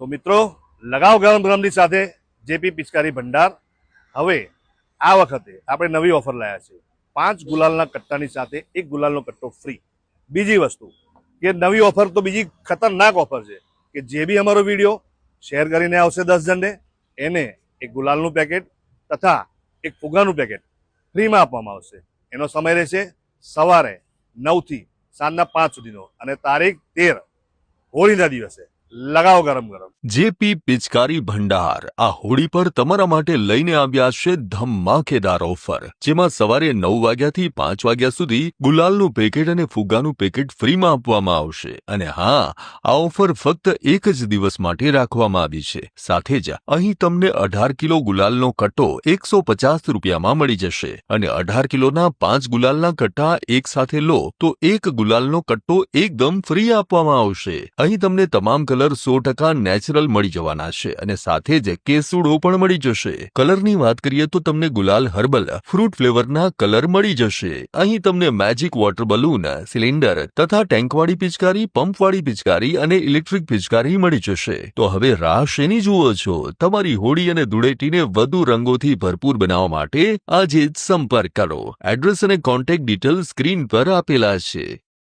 તો મિત્રો, લગાવ ગરમ ગરમની સાથે જેપી પિચકારી ભંડાર. હવે, આ વખતે આપણે નવી ઓફર લાયા છે. પાંચ ગુલાલના કટ્ટાની સાથે એક ગુલાલનો કટ્ટો ફ્રી. બીજી વસ્તુ કે નવી ઓફર તો બીજી ખતરનાક ઓફર છે કે જે બી અમારો વીડિયો શેર કરીને આવશે દસ જણને, એને એક ગુલાલનું પેકેટ તથા એક ફુગાનું પેકેટ ફ્રીમાં આપવામાં આવશે. એનો સમય રહેશે સવારે નવથી સાંજના પાંચ સુધીનો અને તારીખ તેર, હોળીના દિવસે. લગાવો ગરમ ગરમ. જેપી પિચકારી ભંડાર. આ હોળી પર તમારા માટે લઈને આવ્યા છે ધમાકેદાર ઓફર. જેમાં સવારે નવ વાગ્યાથી પાંચ વાગ્યા સુધી ગુલાલનું પેકેટ અને ફુગ્ગાનું પેકેટ ફ્રીમાં આપવામાં આવશે. અને હા, આ ઓફર ફક્ત એક જ દિવસ માટે રાખવામાં આવી છે. સાથે જ અહીં તમને અઢાર કિલો ગુલાલનો કટ્ટો એકસો પચાસ રૂપિયામાં મળી જશે. અને અઢાર કિલોના પાંચ ગુલાલના કટ્ટા એક સાથે લો તો એક ગુલાલનો કટ્ટો એકદમ ફ્રી આપવામાં આવશે. અહીં તમને તમામ કલર સો ટકા નેચરલ મળી જવાના છે અને સાથે જ કેસુડો પણ મળી જશે. કલરની વાત કરીએ તો તમને ગુલાલ હર્બલ, ફ્રૂટ ફ્લેવરના કલર મળી જશે. અહીં તમને મેજિક વોટર બલૂન, સિલિન્ડર તથા ટેન્કવાળી પિચકારી, પંપવાળી પિચકારી અને ઇલેક્ટ્રિક પિચકારી મળી જશે. તો હવે રાહ શેની જુઓ છો? તમારી હોળી અને ધૂળેટીને વધુ રંગોથી ભરપૂર બનાવવા માટે આજે જ સંપર્ક કરો. એડ્રેસ અને કોન્ટેક્ટ ડિટેલ સ્ક્રીન પર આપેલા છે.